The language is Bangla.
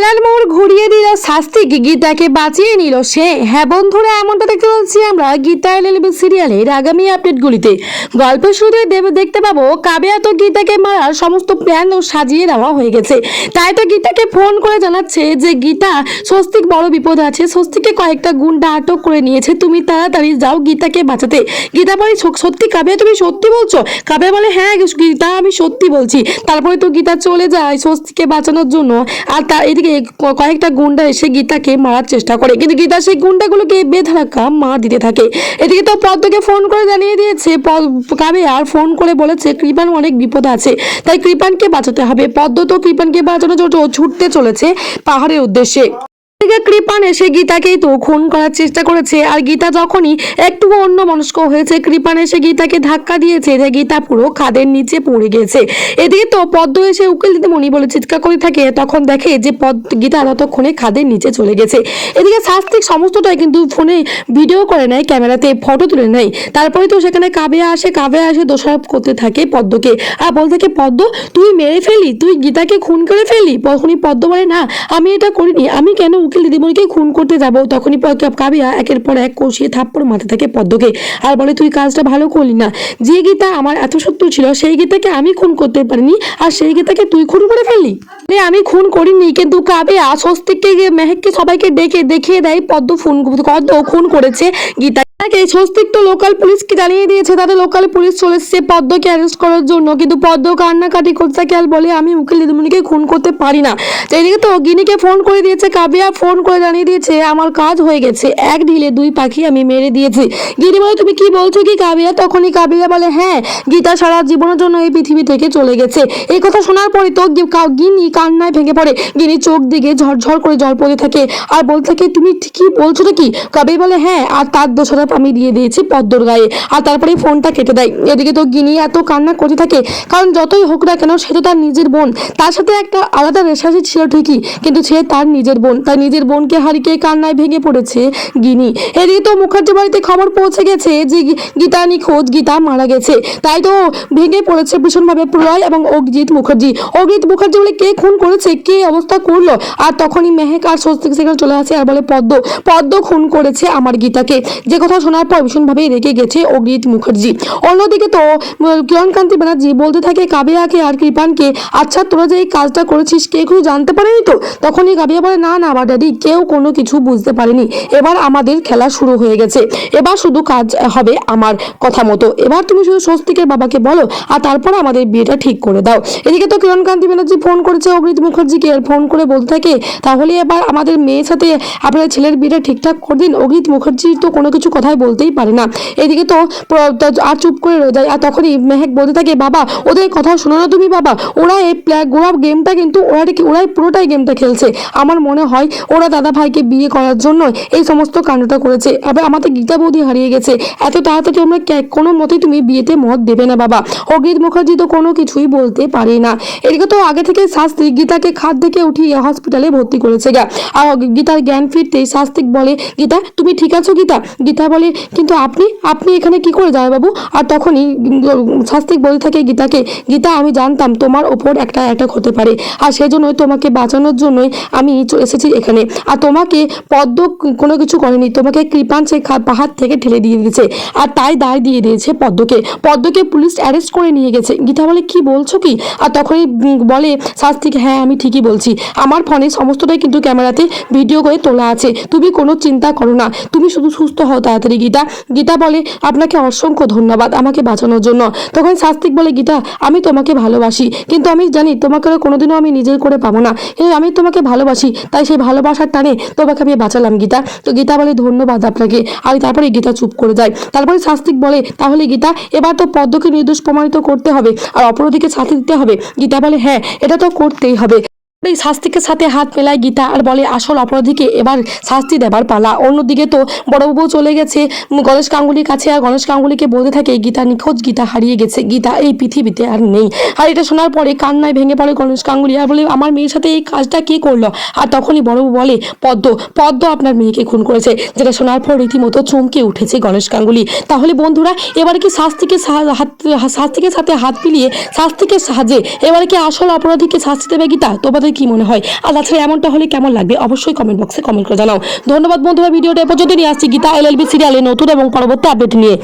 l'allemand. মোড় ঘুরিয়ে দিল শাস্তিক গীতাকে বাঁচিয়ে নিল সে। হ্যাঁ বন্ধুরা, এমনটা দেখতে পাচ্ছি আমরা গীতা এলএলবি সিরিয়ালের আগামী আপডেটগুলিতে। গল্পের শুরুতে দেখতে পাবো, কাবিয়া তো গীতাকে মারার সমস্ত প্ল্যান ও সাজিয়ে দেওয়া হয়ে গেছে। তাই তো গীতাকে ফোন করে জানাচ্ছে যে, গীতা, স্বস্তিক বড় বিপদ আছে। স্বস্তিকে কয়েকটা গুন্ডা আটক করে নিয়েছে। তুমি তাড়াতাড়ি যাও গীতাকে বাঁচাতে। গীতা বলে সত্যি কাবিয়া তুমি সত্যি বলছো? কাবিয়া বলে হ্যাঁ গীতা আমি সত্যি বলছি। তারপরে তো গীতা চলে যায় স্বস্তিকে বাঁচানোর জন্য। আর তার এদিকে কয়েকটা গুন্ডা এসে গীতাকে মারার চেষ্টা করে। কিন্তু গীতা সেই গুন্ডাগুলোকে বেধারাক্কা মা দিতে থাকে। এদিকে তো পদ্মকে ফোন করে জানিয়ে দিয়েছে কাবে আর ফোন করে বলেছে কৃপান অনেক বিপদ আছে, তাই কৃপানকে বাঁচাতে হবে। পদ্ম তো কৃপানকে বাঁচানোর জন্য ছুটতে চলেছে পাহাড়ের উদ্দেশ্যে। এদিকে কৃপান এসে গীতাকেই তো খুন করার চেষ্টা করেছে। আর গীতা যখনই একটু অন্য মনস্ক হয়েছে কৃপান এসে গীতাকে ধাক্কা দিয়েছে, যে গীতা পুরো খাদের নিচে পড়ে গেছে। এদিকে তো পদ্ম এসে উকিল দিদিমণি বলে চিৎকার করে থাকে, তখন দেখে যে পদ গীতা ততক্ষণে খাদের নিচে চলে গেছে। এদিকে শাস্তিক সমস্তটাই কিন্তু ফোনে ভিডিও করে নেয়, ক্যামেরাতে ফটো তুলে নেয়। তারপরে তো সেখানে কাবে আসে কাবে আসে দোষারোপ করতে থাকে পদ্মকে। আর বলতে থাকে, পদ্ম, তুই মেরে ফেলি, তুই গীতাকে খুন করে ফেলি? তখনই পদ্ম বলে, না, আমি এটা করিনি, আমি কেন উকিল দিদিমণিকে খুন করতে যাব, তখনই কাবিয়া একের পর এক কষিয়ে থাপ্পড় মাথা থাকে পদ্মকে। আর বলে, তুই কাজটা ভালো করলি না। যে গীতা আমার এত সত্য ছিল, সেই গীতাকে আমি খুন করতে পারিনি, আর সেই গীতাকে তুই খুন করে ফেললি? আমি খুন করিনি, কিন্তু কাবিয়া স্বস্তিককে, মেহেককে সবাইকে ডেকে দেখিয়ে দেয়, পদ্ম ফোন পদ্ম খুন করেছে গীতা তাকে স্বস্তিক তো লোকাল পুলিশকে জানিয়ে দিয়েছে তাদের লোকাল পুলিশ চলে এসেছে পদ্মকে অ্যারেস্ট করার জন্য। কিন্তু পদ্ম কান্নাকাটি করতে আর বলে, আমি উকিল দিদিমণিকে খুন করতে পারি না। এদিকে তো গিনিকে ফোন করে দিয়েছে, কাবিয়া ফোন করে জানিয়ে দিয়েছে, আমার কাজ হয়ে গেছে, এক ঢিলে দুই পাখি আমি মেরে দিয়েছি। গিনি বলে তুমি কি বলছো কি কাবিয়া? তখনই কাবিয়া বলে হ্যাঁ গীতা সারা জীবনের জন্য এই পৃথিবী থেকে চলে গেছে। এই কথা শোনার পরে তো কা- গিনি কান্নায় ভেঙে পড়ে। গিনি চোখ দিকে ঝরঝর করে জল পড়ে থাকে। আর বলতে থাকে, তুমি কি বলছো নাকি কাবিয়া বলে হ্যাঁ আর তার দোষারোপ আমি দিয়ে দিয়েছি পদ্মর গায়ে। আর তারপরে ফোনটা কেটে দেয়। এদিকে তো গিনি এত কান্না করতে থাকে, কারণ যতই হোক না কেন সে তো তার নিজের বোন। তার সাথে একটা আলাদা রেশাসি ছিল ঠিকই, কিন্তু সে তার নিজের বোন। তার নিজের বোনকে হারিকে কান্নায় ভেঙে পড়েছে গিনি। এদিকে তো মুখার্জি বাড়িতে খবর পৌঁছে গেছে যে গীতা নিখোঁজ, গীতা মারা গেছে। তাই তো ভেঙে পড়েছে ভীষণভাবে প্রলয় এবং অগ্জিৎ মুখার্জি। অগ্রিত মুখার্জি বলে কে খুন করেছে, কে অবস্থা করল? আর তখনই মেহেক আর স্বস্তিক সেখানে চলে আসে আর বলে, পদ্ম পদ্ম খুন করেছে আমার গীতাকে। যে কথা শোনার পর ভীষণভাবে রেগে গেছে অগ্রিত মুখার্জি। অন্যদিকে তো কিরণকান্তি ব্যানার্জি বলতে থাকে কাবিয়াকে আর কৃপানকে আচ্ছা তোরা যে এই কাজটা করেছিস, কে কেউ জানতে পারেনি তো? তখনই কাবিয়া বলে, না না, বা ড্যাডি, কেউ কোনো কিছু বুঝতে পারেনি। এবার আমাদের খেলা শুরু হয়ে গেছে। এবার শুধু কাজ হবে আমার কথা মতো। এবার তুমি শুধু স্বস্তিকের বাবাকে বলো, আর তারপর আমাদের বিয়েটা ঠিক করে দাও। এদিকে তো কিরণকান্তি ব্যানার্জি ফোন করেছে অগ্রিত মুখার্জিকে ফোন করে বলতে থাকে, তাহলে এবার আমাদের মেয়ের সাথে আপনার ছেলের বিয়েটা ঠিকঠাক করে দিন। অগ্রিত মুখার্জি তো কোনো কিছু কথাই বলতেই পারে না। এদিকে তো আর চুপ করে রয়ে যায়। আর তখনই মেহেক বলতে থাকে, বাবা, ওদের কথা শোনো না তুমি, বাবা। ওরা এই গোড়া গেমটা কিন্তু ওরা ওরাই পুরোটাই গেমটা খেলছে। আমার মনে হয় ওরা দাদা ভাইকে বিয়ে করার জন্য এই সমস্ত কাণ্ডটা করেছে। আবার আমাদের গীতা বৌদি হারিয়ে গেছে। এত তাড়াতাড়ি আমরা কোনো মতেই তুমি বিয়েতে মত দেবে না, বাবা। অগ্রিত মুখার্জি তো কোনো কিছুই বলতে পারে না। এদিকে তো আগে থেকে শাস্ত্রী গীতাকে খাদ থেকে উঠিয়ে হসপিটালে ভর্তি করেছে গা। আর গীতার জ্ঞান ফিরতেই শাস্তিক বলে, গীতা, তুমি ঠিক আছো, গীতা? গীতা কিন্তু আপনি আপনি এখানে কি করে যায় বাবু আর তখনই শাস্তিক বলতে থাকে, গীতাকে, গীতা, আমি জানতাম তোমার ওপর একটা অ্যাটাক হতে পারে। আর সেই জন্যই তোমাকে বাঁচানোর জন্যই আমি এসেছি এখানে। আর তোমাকে পদ্ম কোনো কিছু করেনি, তোমাকে কৃপান সে পাহাড় থেকে ঠেলে দিয়ে দিয়েছে। আর তাই দায় দিয়ে দিয়েছে পদ্মকে। পদ্মকে পুলিশ অ্যারেস্ট করে নিয়ে গেছে। গীতা বলে, কি বলছো কি? আর তখনই বলে শাস্তিক হ্যাঁ আমি ঠিকই বলছি। আমার ফোনে সমস্তটাই কিন্তু ক্যামেরাতে ভিডিও করে তোলা আছে। তুমি কোনো চিন্তা করো না। তুমি শুধু সুস্থ হও তাড়াতাড়ি। গীতা গীতা বলে, আপনাকে অসংখ্য ধন্যবাদ আমাকে বাঁচানোর জন্য। তখন শাস্তিক বলে, গীতা, আমি তোমাকে ভালোবাসি, কিন্তু আমি জানি তোমাকে কোনোদিনও আমি নিজের করে পাবো না। আমি তোমাকে ভালোবাসি, তাই সেই ভালোবাসার টানে তোমাকে আমি বাঁচালাম, গীতা। তো গীতা বলে, ধন্যবাদ আপনাকে। আর তারপরে গীতা চুপ করে যায়। তারপরে শাস্তিক বলে, তাহলে গীতা, এবার তো পদ্মকে নির্দোষ প্রমাণিত করতে হবে, আর অপরাধীকে সাথে দিতে হবে। গীতা বলে হ্যাঁ এটা তো করতেই হবে। এই শাস্তিকের সাথে হাত মেলায় গীতা আর বলে আসল অপরাধীকে এবার শাস্তি দেবার পালা। অন্যদিকে তো বড়বাবু চলে গেছে। গণেশ গাঙ্গুলির কাছে আর গণেশ গাঙ্গুলিকে বলতে থাকে, গীতা নিখোঁজ, গীতা হারিয়ে গেছে, গীতা এই পৃথিবীতে আর নেই। আর এটা শোনার পরে কান্নায় ভেঙে পড়ে গণেশ গাঙ্গুলি আর বলে, আমার মেয়ের সাথে এই কাজটা কে করল? আর তখনই বড়বাবু বলে, পদ্ম পদ্ম আপনার মেয়েকে খুন করেছে। যেটা শোনার পর রীতিমতো চমকে উঠেছে গণেশ গাঙ্গুলি। তাহলে বন্ধুরা, এবারে কি শাস্তিকে হাত শাস্তিকের সাথে হাত মিলিয়ে শাস্তিকে সাহায্যে এবারে কি আসল অপরাধীকে শাস্তি দেবে গীতা? তোমাদের আপনাদের কি মনে হয়? আর তাছাড়া এমনটা হলে কেমন লাগবে? অবশ্যই কমেন্ট বক্সে কমেন্ট করে জানাও। ধন্যবাদ বন্ধুরা, ভিডিওটা এ পর্যন্ত নিয়ে আসছি গীতা, এল এল বি সিরিয়ালে নতুন এবং পরবর্তী আপডেট নিয়ে।